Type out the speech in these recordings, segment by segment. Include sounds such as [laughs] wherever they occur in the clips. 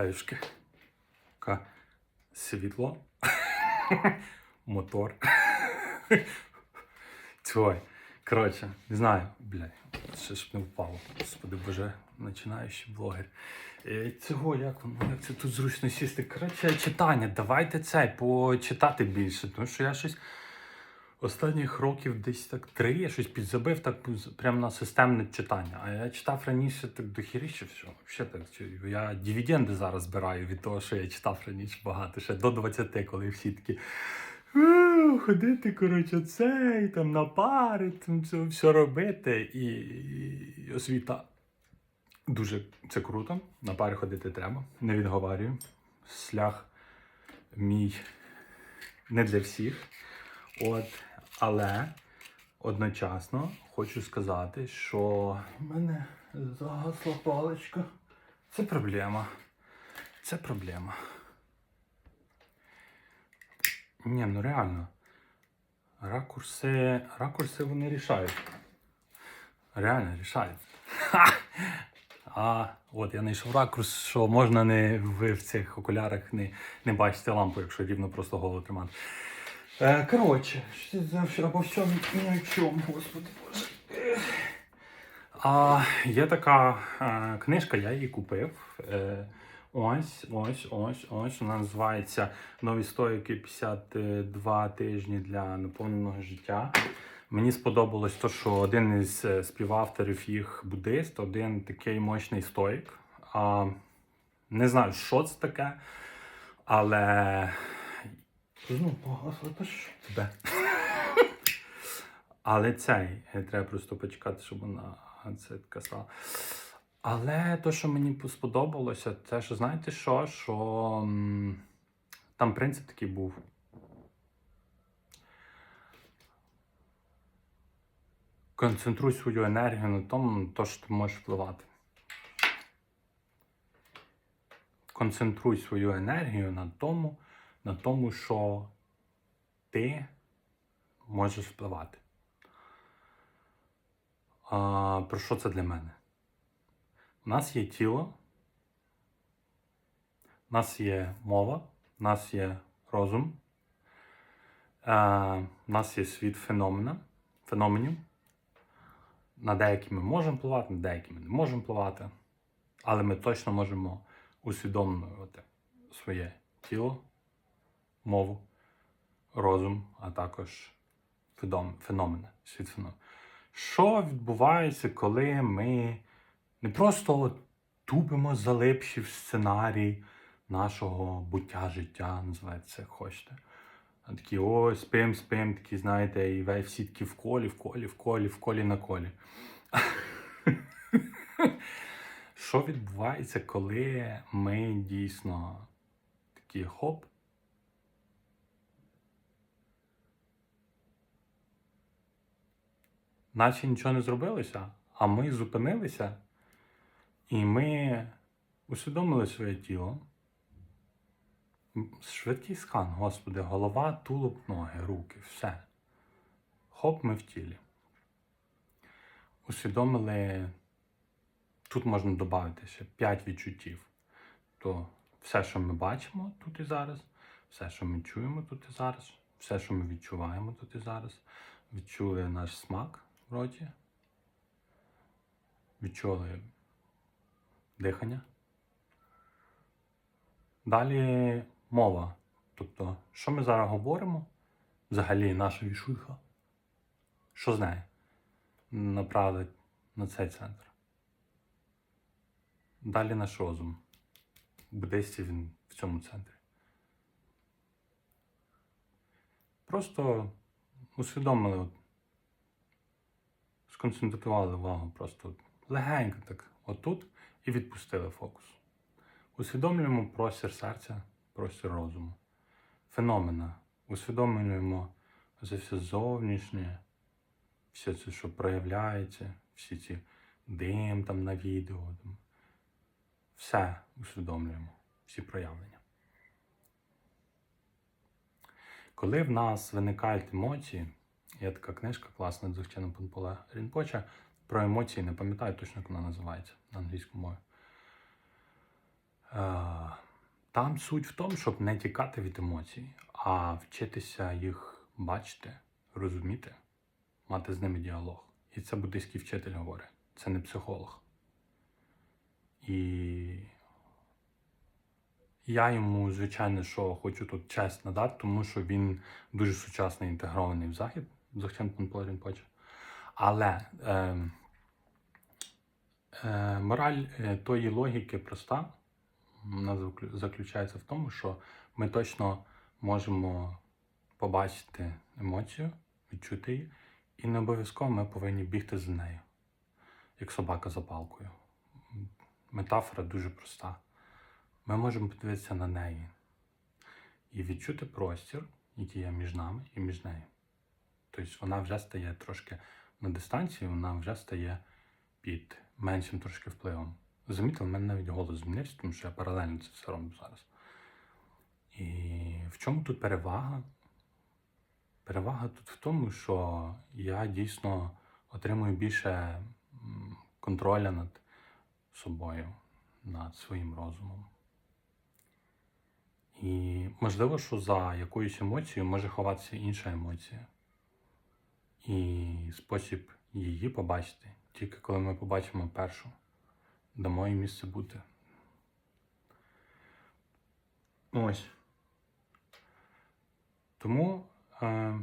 Хаюшки. Ка світло. [laughs] Мотор. [laughs] Цой. Коротше, не знаю, блядь, ще ж не впало. Господи боже, починаючий блогер. Е, Цього як воно, як це тут зручно сісти? Коротше, читання, давайте це почитати більше, тому що я щось останніх років десь так три, я щось підзабив так прямо на системне читання. А я читав раніше так дохіріше всього. Ще так. Я дивіденди зараз збираю від того, що я читав раніше багато, ще до 20, коли всі такі. Ходити, коротше, це, і там на пари, там це все робити. І, і освіта дуже це круто. На пари ходити треба. Не відговарюю. Шлях мій не для всіх. От, але одночасно хочу сказати, що в мене загасла паличка. Це проблема. Це проблема. Ні, ну реально. Ракурси, ракурси вони рішають. Реально рішають. Ха! А от я знайшов ракурс, що можна не в, в цих окулярах не, не бачити лампу, якщо рівно просто голову тримати. Е, коротше, обо всьому ні о чому, господи боже. А, є така е, книжка, я її купив. Е, ось, ось, ось, ось. Вона називається Нові стоїки 52 тижні для наповненого життя. Мені сподобалось те, що один із е, співавторів їх буддист, один такий мощний стоїк. А, не знаю, що це таке, але. Ну, то що тебе. Але цей е, треба просто почекати, щоб вона це така. Але то, що мені сподобалося, це що знаєте що? Що там принцип такий був. Концентруй свою енергію на тому, на те, що ти можеш впливати. Концентруй свою енергію на тому, на тому, що ти можеш впливати. А, про що це для мене? У нас є тіло, у нас є мова, у нас є розум, е, у нас є світ феномена, феноменів. На деякі ми можемо впливати, на деякі ми не можемо впливати, але ми точно можемо усвідомлювати своє тіло, мову, розум, а також феномени, світ феномен. Що відбувається, коли ми не просто тупимо залипші в сценарій нашого буття життя, називається, як хочете. А такі, ой, спим, спим, такі, знаєте, і весь всі такі в колі, в колі, в колі, в колі на колі. [laughs] Що відбувається, коли ми дійсно такі хоп? Наче нічого не зробилося, а ми зупинилися і ми усвідомили своє тіло. Швидкий скан, господи, голова, тулуб, ноги, руки, все. Хоп, ми в тілі. Усвідомили, тут можна додати ще 5 відчуттів. То все, що ми бачимо тут і зараз, все, що ми чуємо тут і зараз, все, що ми відчуваємо тут і зараз, відчули наш смак в роті, відчули дихання. Далі мова. Тобто, що ми зараз говоримо, взагалі наша вішутка, що з нею направили на цей центр. Далі наш розум. Буддистів він в цьому центрі. Просто усвідомили, сконцентрували увагу просто легенько так отут і відпустили фокус. Усвідомлюємо простір серця, простір розуму, феномена. Усвідомлюємо це все зовнішнє, все це, що проявляється, всі ці дим там на відео. Там. Все усвідомлюємо, всі проявлення. Коли в нас виникають емоції, є така книжка класна Дзухчина Панпола Рінпоча про емоції, не пам'ятаю точно, як вона називається на англійську мові. Е, Там суть в тому, щоб не тікати від емоцій, а вчитися їх бачити, розуміти, мати з ними діалог. І це буддийський вчитель говорить, це не психолог. І я йому, звичайно, що хочу тут честь надати, тому що він дуже сучасний інтегрований в захід, Дзогчен Панпо Рінпоче. Але е, е, мораль е, тої логіки проста. Вона заключається в тому, що ми точно можемо побачити емоцію, відчути її, і не обов'язково ми повинні бігти за нею, як собака за палкою. Метафора дуже проста. Ми можемо подивитися на неї і відчути простір, який є між нами і між нею. Тобто вона вже стає трошки на дистанції, вона вже стає під меншим трошки впливом. Замітили, в мене навіть голос змінився, тому що я паралельно це все роблю зараз. І в чому тут перевага? Перевага тут в тому, що я дійсно отримую більше контроля над собою, над своїм розумом. І можливо, що за якоюсь емоцією може ховатися інша емоція. І спосіб її побачити, тільки коли ми побачимо першу, дамо їй місце бути. Ось. Тому е,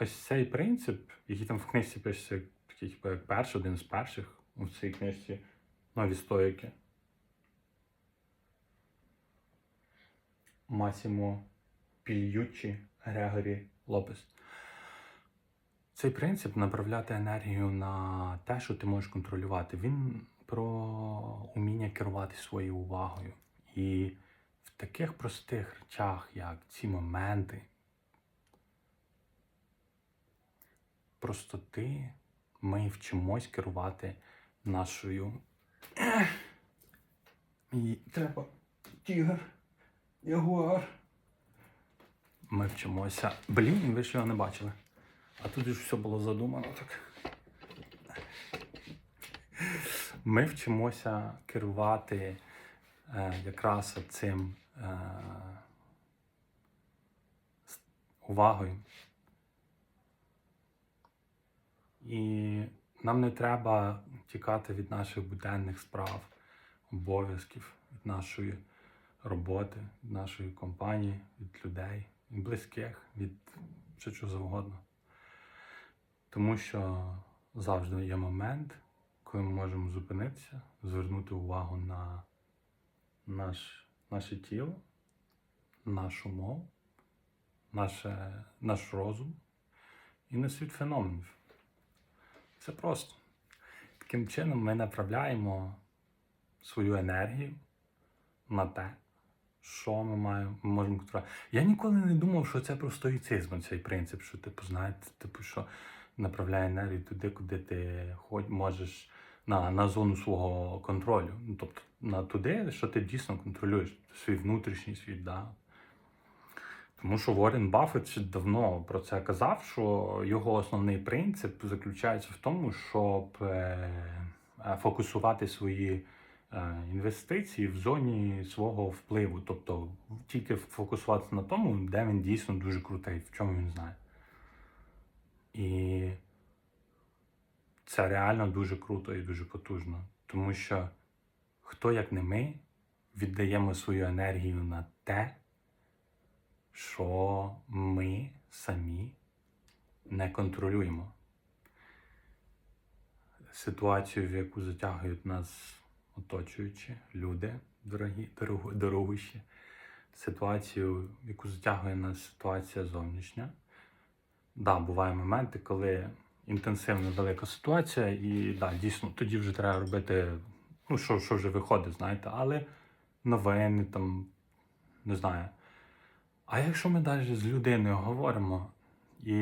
ось цей принцип, який там в книжці пишеться, такий, типу, як перший, один з перших у цій книжці нові стоїки. Масімо Пільючі Грегорі Лопес. Цей принцип направляти енергію на те, що ти можеш контролювати. Він про уміння керувати своєю увагою. І в таких простих речах, як ці моменти простоти, ми вчимось керувати нашою. І треба тігр, ягуар. Ми вчимося. Блін, ви ж його не бачили. А тут ж все було задумано так. Ми вчимося керувати е, якраз цим е, увагою. І нам не треба тікати від наших буденних справ, обов'язків, від нашої роботи, від нашої компанії, від людей, від близьких, від що завгодно. Тому що завжди є момент, коли ми можемо зупинитися, звернути увагу на наш, наше тіло, нашу мову, наше, наш розум і на світ феноменів. Це просто. Таким чином ми направляємо свою енергію на те, що ми маємо, ми можемо контролювати. Я ніколи не думав, що це про стоїцизм, цей принцип, що типу, знаєте, типу, що направляє енергію туди, куди ти можеш на, на зону свого контролю. Ну, тобто на туди, що ти дійсно контролюєш, свій внутрішній світ, да. Тому що Уоррен Баффет ще давно про це казав, що його основний принцип заключається в тому, щоб е, е, фокусувати свої е, інвестиції в зоні свого впливу. Тобто тільки фокусуватися на тому, де він дійсно дуже крутий, в чому він знає. І це реально дуже круто і дуже потужно. Тому що хто як не ми віддаємо свою енергію на те, що ми самі не контролюємо. Ситуацію, в яку затягують нас оточуючі люди, дорогі, дорого, дорогущі, ситуацію, в яку затягує нас ситуація зовнішня. Да, бувають моменти, коли інтенсивна велика ситуація, і да, дійсно тоді вже треба робити, ну, що, що вже виходить, знаєте, але новини там, не знаю. А якщо ми навіть з людиною говоримо, і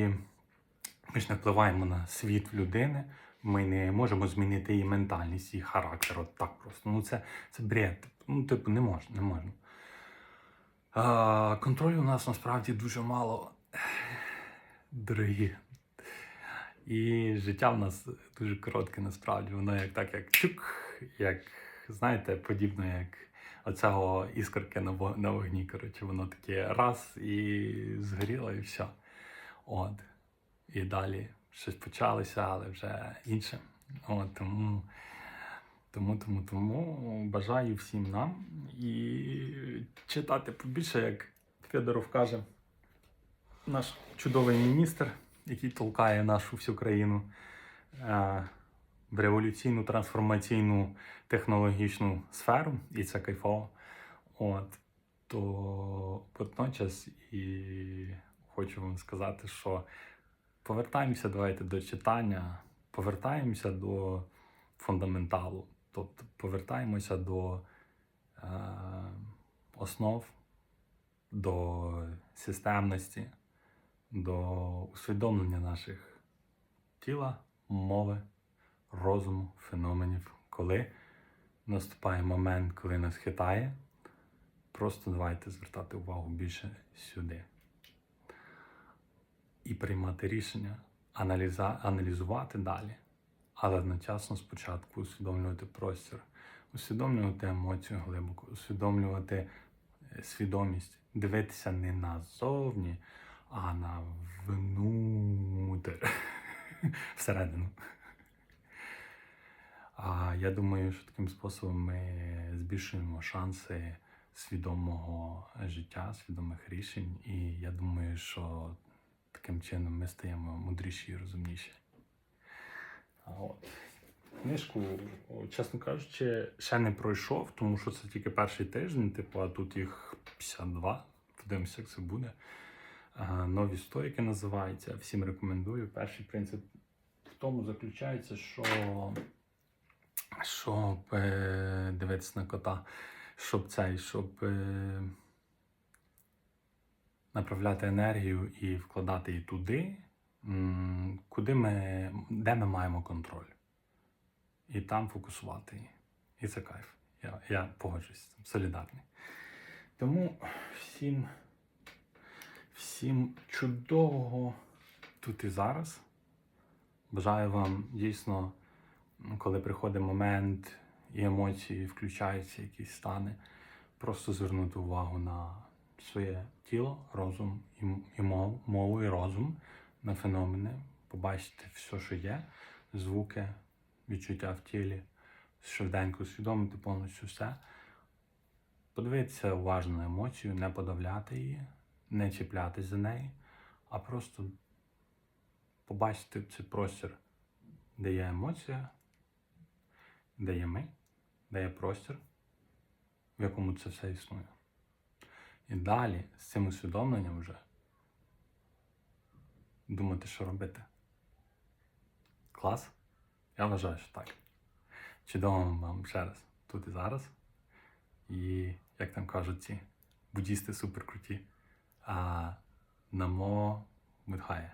ми ж не впливаємо на світ людини, ми не можемо змінити її ментальність, її характер, от так просто. Ну це, це бред. Ну, типу, не можна, не можна. Контролю у нас насправді дуже мало, дорогі. І життя в нас дуже коротке насправді. Воно як так, як чук, як, знаєте, подібно як оцього іскорки на, вогні. Коротше, воно таке раз і згоріло, і все. От. І далі щось почалося, але вже інше. От, тому, тому, тому, тому бажаю всім нам і читати побільше, як Федоров каже, наш чудовий міністр, який толкає нашу всю країну е, в революційну трансформаційну технологічну сферу, і це кайфово. От, то водночас і хочу вам сказати, що повертаємося давайте до читання, повертаємося до фундаменталу, тобто повертаємося до е, основ, до системності, до усвідомлення наших тіла, мови, розуму, феноменів, коли наступає момент, коли нас хитає. Просто давайте звертати увагу більше сюди і приймати рішення, аналіза, аналізувати далі, але одночасно спочатку усвідомлювати простір, усвідомлювати емоцію глибоко, усвідомлювати е, свідомість, дивитися не назовні, а на внутрь, [laughs] всередину. А я думаю, що таким способом ми збільшуємо шанси свідомого життя, свідомих рішень. І я думаю, що таким чином ми стаємо мудріші і розумніші. А от. Книжку, чесно кажучи, ще не пройшов, тому що це тільки перший тиждень, типу, а тут їх 52. Подивимося, як це буде. А, Нові стоїки називаються. Всім рекомендую. Перший принцип в тому заключається, що щоб е, дивитися на кота, щоб цей, щоб е, направляти енергію і вкладати її туди, куди ми, де ми маємо контроль. І там фокусувати її. І це кайф. Я, я погоджуюсь солідарний. Тому всім, всім чудового тут і зараз. Бажаю вам дійсно коли приходить момент і емоції включаються якісь стани, просто звернути увагу на своє тіло, розум і, м- і мов, мову і розум, на феномени, побачити все, що є, звуки, відчуття в тілі, швиденько усвідомити повністю все. Подивитися уважно на емоцію, не подавляти її, не чіплятись за неї, а просто побачити цей простір, де є емоція, де є ми, де є простір, в якому це все існує. І далі з цим усвідомленням вже думати, що робити. Клас? Я вважаю, що так. Чудово вам ще раз тут і зараз. І, як там кажуть ці буддісти суперкруті, а намо Будхає.